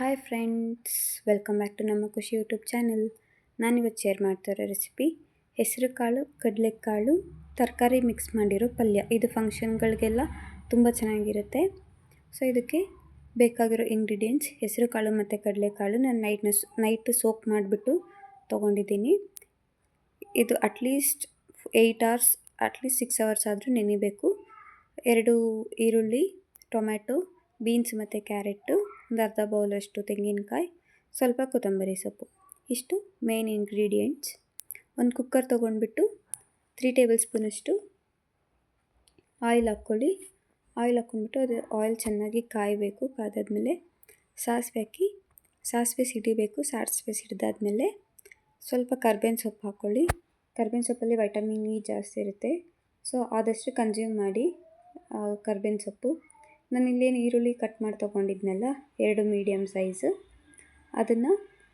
Hi friends welcome back to ನಮ್ಮ Khushi YouTube channel ನಾನಿವತ್ತು share ಮಾಡ್ತಿರೋ ರೆಸಿಪಿ ಹೆಸರುಕಾಳು ಕಡಲೆಕಾಳು ತರಕಾರಿ ಮಿಕ್ಸ್ ಮಾಡಿರೋ ಪಲ್ಯ. ಇದು ಫಂಕ್ಷನ್ಗಳಿಗೆಲ್ಲ ತುಂಬ ಚೆನ್ನಾಗಿರುತ್ತೆ. ಸೊ ಇದಕ್ಕೆ ಬೇಕಾಗಿರೋ ಇಂಗ್ರೀಡಿಯೆಂಟ್ಸ್ ಹೆಸರುಕಾಳು ಮತ್ತು ಕಡಲೆಕಾಳು ನಾನು ನೈಟ್ನ ನೈಟ್ ಸೋಕ್ ಮಾಡಿಬಿಟ್ಟು ತೊಗೊಂಡಿದ್ದೀನಿ. ಇದು at least eight hours at least six hours ಆದರೂ ನೆನಿಬೇಕು. ಎರಡು ಈರುಳ್ಳಿ, ಟೊಮ್ಯಾಟೊ ಬೀನ್ಸ್ ಮತ್ತು ಕ್ಯಾರೆಟು ಒಂದು ಅರ್ಧ ಬೌಲಷ್ಟು ತೆಂಗಿನಕಾಯಿ, ಸ್ವಲ್ಪ ಕೊತ್ತಂಬರಿ ಸೊಪ್ಪು. ಇಷ್ಟು ಮೇನ್ ಇಂಗ್ರೀಡಿಯೆಂಟ್ಸ್ ಒಂದು ಕುಕ್ಕರ್ ತೊಗೊಂಡ್ಬಿಟ್ಟು ತ್ರೀ ಟೇಬಲ್ ಸ್ಪೂನಷ್ಟು ಆಯಿಲ್ ಹಾಕ್ಕೊಳ್ಳಿ. ಆಯಿಲ್ ಹಾಕ್ಕೊಂಡ್ಬಿಟ್ಟು ಅದು ಆಯಿಲ್ ಚೆನ್ನಾಗಿ ಕಾಯಬೇಕು. ಕಾದಾದಮೇಲೆ ಸಾಸಿವೆ ಹಾಕಿ, ಸಾಸಿವೆ ಸಿಡಿಬೇಕು. ಸಾಸಿವೆ ಸಿಡಿದಾದ್ಮೇಲೆ ಸ್ವಲ್ಪ ಕರ್ಬೇವಿನ ಸೊಪ್ಪು ಹಾಕ್ಕೊಳ್ಳಿ. ಕರ್ಬೇವಿನ ಸೊಪ್ಪಲ್ಲಿ ವೈಟಮಿನ್ ಇ ಜಾಸ್ತಿ ಇರುತ್ತೆ. ಸೊ ಆದಷ್ಟು ಕನ್ಸ್ಯೂಮ್ ಮಾಡಿ ಕರ್ಬೇವಿನ ಸೊಪ್ಪು. ನಾನು ಇಲ್ಲೇನು ಈರುಳ್ಳಿ ಕಟ್ ಮಾಡಿ ತೊಗೊಂಡಿದ್ನಲ್ಲ, ಎರಡು ಮೀಡಿಯಮ್ ಸೈಜು ಅದನ್ನು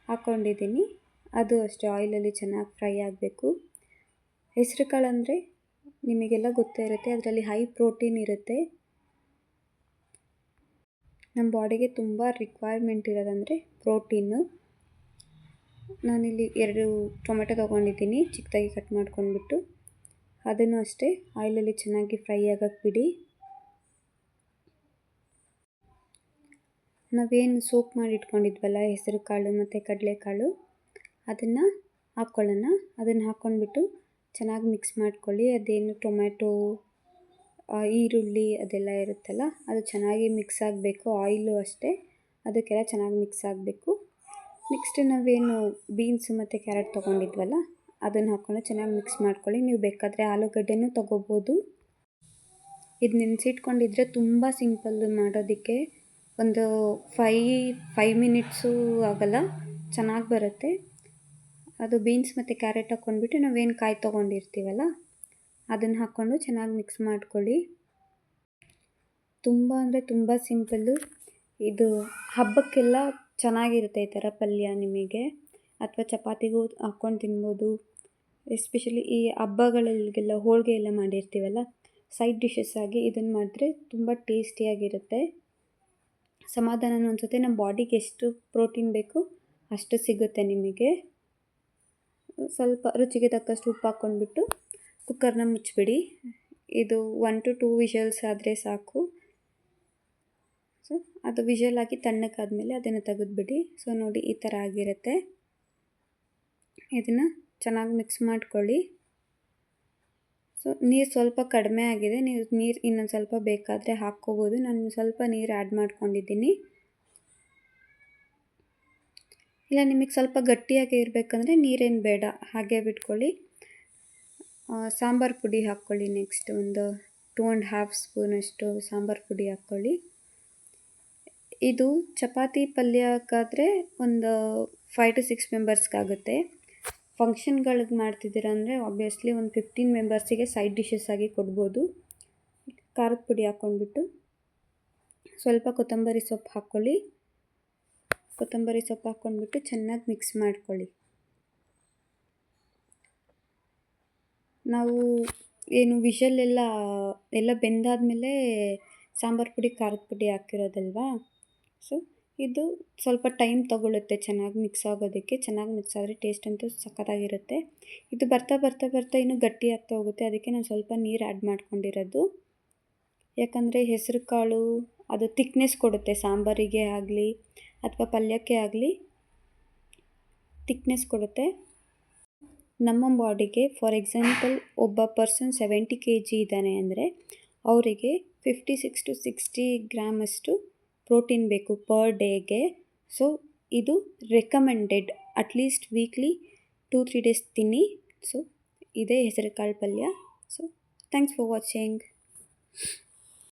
ಹಾಕ್ಕೊಂಡಿದ್ದೀನಿ ಅದು ಅಷ್ಟೇ ಆಯಿಲಲ್ಲಿ ಚೆನ್ನಾಗಿ ಫ್ರೈ ಆಗಬೇಕು. ಹೆಸರು ಕಾಳು ಅಂದರೆ ನಿಮಗೆಲ್ಲ ಗೊತ್ತೇ ಇರುತ್ತೆ, ಅದರಲ್ಲಿ ಹೈ ಪ್ರೋಟೀನ್ ಇರುತ್ತೆ. ನಮ್ಮ ಬಾಡಿಗೆ ತುಂಬ ರಿಕ್ವೈರ್ಮೆಂಟ್ ಇರೋದಂದರೆ ಪ್ರೋಟೀನು ನಾನಿಲ್ಲಿ ಎರಡು ಟೊಮೆಟೊ ತೊಗೊಂಡಿದ್ದೀನಿ, ಚಿಕ್ಕದಾಗಿ ಕಟ್ ಮಾಡ್ಕೊಂಡ್ಬಿಟ್ಟು. ಅದನ್ನು ಅಷ್ಟೇ ಆಯಿಲಲ್ಲಿ ಚೆನ್ನಾಗಿ ಫ್ರೈ ಆಗಕ್ಕೆ ಬಿಡಿ. ನಾವೇನು ಸೋಪ್ ಮಾಡಿ ಇಟ್ಕೊಂಡಿದ್ವಲ್ಲ ಹೆಸರು ಕಾಳು ಮತ್ತು ಕಡಲೆಕಾಳು ಅದನ್ನು ಹಾಕ್ಕೊಳ್ಳೋಣ ಅದನ್ನು ಹಾಕ್ಕೊಂಡ್ಬಿಟ್ಟು ಚೆನ್ನಾಗಿ ಮಿಕ್ಸ್ ಮಾಡ್ಕೊಳ್ಳಿ. ಅದೇನು ಟೊಮ್ಯಾಟೊ ಈರುಳ್ಳಿ ಅದೆಲ್ಲ ಇರುತ್ತಲ್ಲ, ಅದು ಚೆನ್ನಾಗಿ ಮಿಕ್ಸ್ ಆಗಬೇಕು. ಆಯಿಲು ಅಷ್ಟೇ, ಅದಕ್ಕೆಲ್ಲ ಚೆನ್ನಾಗಿ ಮಿಕ್ಸ್ ಆಗಬೇಕು. ನೆಕ್ಸ್ಟ್ ನಾವೇನು ಬೀನ್ಸ್ ಮತ್ತು ಕ್ಯಾರೆಟ್ ತೊಗೊಂಡಿದ್ವಲ್ಲ, ಅದನ್ನು ಹಾಕ್ಕೊಂಡು ಚೆನ್ನಾಗಿ ಮಿಕ್ಸ್ ಮಾಡ್ಕೊಳ್ಳಿ. ನೀವು ಬೇಕಾದರೆ ಆಲೂಗಡ್ಡೆನೂ ತೊಗೋಬೋದು. ಇದು ನೆನೆಸಿಟ್ಕೊಂಡಿದ್ರೆ ತುಂಬ ಸಿಂಪಲ್ಲು ಮಾಡೋದಕ್ಕೆ ಒಂದು ಫೈ ಫೈ ಮಿನಿಟ್ಸು ಆಗೋಲ್ಲ, ಚೆನ್ನಾಗಿ ಬರುತ್ತೆ. ಅದು ಬೀನ್ಸ್ ಮತ್ತು ಕ್ಯಾರೆಟ್ ಹಾಕ್ಕೊಂಡ್ಬಿಟ್ಟು ನಾವೇನು ಕಾಯಿ ತೊಗೊಂಡಿರ್ತೀವಲ್ಲ, ಅದನ್ನು ಹಾಕ್ಕೊಂಡು ಚೆನ್ನಾಗಿ ಮಿಕ್ಸ್ ಮಾಡ್ಕೊಳ್ಳಿ. ತುಂಬ ಅಂದರೆ ತುಂಬ ಸಿಂಪಲ್ಲು ಇದು ಹಬ್ಬಕ್ಕೆಲ್ಲ ಚೆನ್ನಾಗಿರುತ್ತೆ ಈ ಥರ ಪಲ್ಯ ನಿಮಗೆ, ಅಥವಾ ಚಪಾತಿಗೂ ಹಾಕ್ಕೊಂಡು ತಿನ್ಬೋದು. ಎಸ್ಪೆಷಲಿ ಈ ಹಬ್ಬಗಳಲ್ಲಿಗೆಲ್ಲ ಹೋಳಿಗೆ ಎಲ್ಲ ಮಾಡಿರ್ತೀವಲ್ಲ ಸೈಡ್ ಡಿಶಸ್ ಆಗಿ ಇದನ್ನು ಮಾಡಿದ್ರೆ ತುಂಬ ಟೇಸ್ಟಿಯಾಗಿರುತ್ತೆ ಸಮಾಧಾನನೂ ಅನಿಸುತ್ತೆ. ನಮ್ಮ ಬಾಡಿಗೆ ಎಷ್ಟು ಪ್ರೋಟೀನ್ ಬೇಕು ಅಷ್ಟು ಸಿಗುತ್ತೆ ನಿಮಗೆ. ಸ್ವಲ್ಪ ರುಚಿಗೆ ತಕ್ಕಷ್ಟು ಉಪ್ಪು ಹಾಕ್ಕೊಂಡ್ಬಿಟ್ಟು ಕುಕ್ಕರ್ನ ಮುಚ್ಚಿಬಿಡಿ. ಇದು ಒನ್ ಟು ಟೂ ವಿಷಲ್ಸ್ ಆದರೆ ಸಾಕು. ಸೊ ಅದು ವಿಷಲ್ ಹಾಕಿ ತಣ್ಣಕ್ಕಾದಮೇಲೆ ಅದನ್ನು ತೆಗೆದುಬಿಡಿ. ಸೊ ನೋಡಿ ಈ ಥರ ಆಗಿರುತ್ತೆ. ಇದನ್ನು ಚೆನ್ನಾಗಿ ಮಿಕ್ಸ್ ಮಾಡ್ಕೊಳ್ಳಿ. ಸೊ ನೀರು ಸ್ವಲ್ಪ ಕಡಿಮೆ ಆಗಿದೆ. ನೀವು ನೀರು ಇನ್ನೊಂದು ಸ್ವಲ್ಪ ಬೇಕಾದರೆ ಹಾಕ್ಕೋಬೋದು. ನಾನು ಸ್ವಲ್ಪ ನೀರು ಆ್ಯಡ್ ಮಾಡ್ಕೊಂಡಿದ್ದೀನಿ. ಇಲ್ಲ, ನಿಮಗೆ ಸ್ವಲ್ಪ ಗಟ್ಟಿಯಾಗಿ ಇರಬೇಕಂದ್ರೆ ನೀರೇನು ಬೇಡ. ಹಾಗೆ ಬಿಟ್ಕೊಳ್ಳಿ. ಸಾಂಬಾರು ಪುಡಿ ಹಾಕ್ಕೊಳ್ಳಿ ನೆಕ್ಸ್ಟ್ ಒಂದು ಟೂ ಆ್ಯಂಡ್ ಹಾಫ್ ಸ್ಪೂನಷ್ಟು ಸಾಂಬಾರು ಪುಡಿ ಹಾಕ್ಕೊಳ್ಳಿ. ಇದು ಚಪಾತಿ ಪಲ್ಯಕ್ಕಾದರೆ ಒಂದು ಫೈವ್ ಟು ಸಿಕ್ಸ್ ಮೆಂಬರ್ಸ್ಗಾಗುತ್ತೆ ಫಂಕ್ಷನ್ಗಳಿಗೆ ಮಾಡ್ತಿದ್ದೀರ ಅಂದರೆ ಆಬ್ವಿಯಸ್ಲಿ ಒಂದು ಫಿಫ್ಟೀನ್ ಮೆಂಬರ್ಸಿಗೆ ಸೈಡ್ ಡಿಶಸ್ ಆಗಿ ಕೊಡ್ಬೋದು. ಖಾರದ ಪುಡಿ ಹಾಕ್ಕೊಂಡ್ಬಿಟ್ಟು ಸ್ವಲ್ಪ ಕೊತ್ತಂಬರಿ ಸೊಪ್ಪು ಹಾಕ್ಕೊಳ್ಳಿ ಕೊತ್ತಂಬರಿ ಸೊಪ್ಪು ಹಾಕ್ಕೊಂಡ್ಬಿಟ್ಟು ಚೆನ್ನಾಗಿ ಮಿಕ್ಸ್ ಮಾಡ್ಕೊಳ್ಳಿ. ನಾವು ಏನು ವಿಷಲ್ಲೆಲ್ಲ ಎಲ್ಲ ಬೆಂದಾದಮೇಲೆ ಸಾಂಬಾರು ಪುಡಿ, ಖಾರದ ಪುಡಿ ಹಾಕಿರೋದಲ್ವಾ? ಸೊ ಇದು ಸ್ವಲ್ಪ ಟೈಮ್ ತೊಗೊಳುತ್ತೆ, ಚೆನ್ನಾಗಿ ಮಿಕ್ಸ್ ಆಗೋದಕ್ಕೆ. ಚೆನ್ನಾಗಿ ಮಿಕ್ಸ್ ಆದರೆ ಟೇಸ್ಟ್ ಅಂತೂ ಸಖತ್ತಾಗಿರುತ್ತೆ. ಇದು ಬರ್ತಾ ಬರ್ತಾ ಬರ್ತಾ ಇನ್ನೂ ಗಟ್ಟಿ ಆಗ್ತಾ ಹೋಗುತ್ತೆ. ಅದಕ್ಕೆ ನಾನು ಸ್ವಲ್ಪ ನೀರು ಆ್ಯಡ್ ಮಾಡ್ಕೊಂಡಿರೋದು. ಯಾಕಂದರೆ ಹೆಸರು ಕಾಳು, ಅದು ತಿಕ್ನೆಸ್ ಕೊಡುತ್ತೆ. ಸಾಂಬಾರಿಗೆ ಆಗಲಿ ಅಥವಾ ಪಲ್ಯಕ್ಕೆ ಆಗಲಿ ತಿಕ್ನೆಸ್ ಕೊಡುತ್ತೆ. ನಮ್ಮ ಬಾಡಿಗೆ ಫಾರ್ ಎಕ್ಸಾಂಪಲ್ ಒಬ್ಬ ಪರ್ಸನ್ ಸೆವೆಂಟಿ ಕೆ ಜಿ ಇದ್ದಾನೆ ಅಂದರೆ ಅವರಿಗೆ ಫಿಫ್ಟಿ ಸಿಕ್ಸ್ ಟು ಸಿಕ್ಸ್ಟಿ ಗ್ರಾಮಷ್ಟು ಪ್ರೋಟೀನ್ ಬೇಕು ಪರ್ ಡೇಗೆ. ಸೊ, ಇದು recommended. At least weekly two, three days ತಿನ್ನಿ. ಸೊ, ಇದೇ ಹೆಸರುಕಾಳು ಪಲ್ಯ ಸೊ, ಥ್ಯಾಂಕ್ಸ್ ಫಾರ್ ವಾಚಿಂಗ್.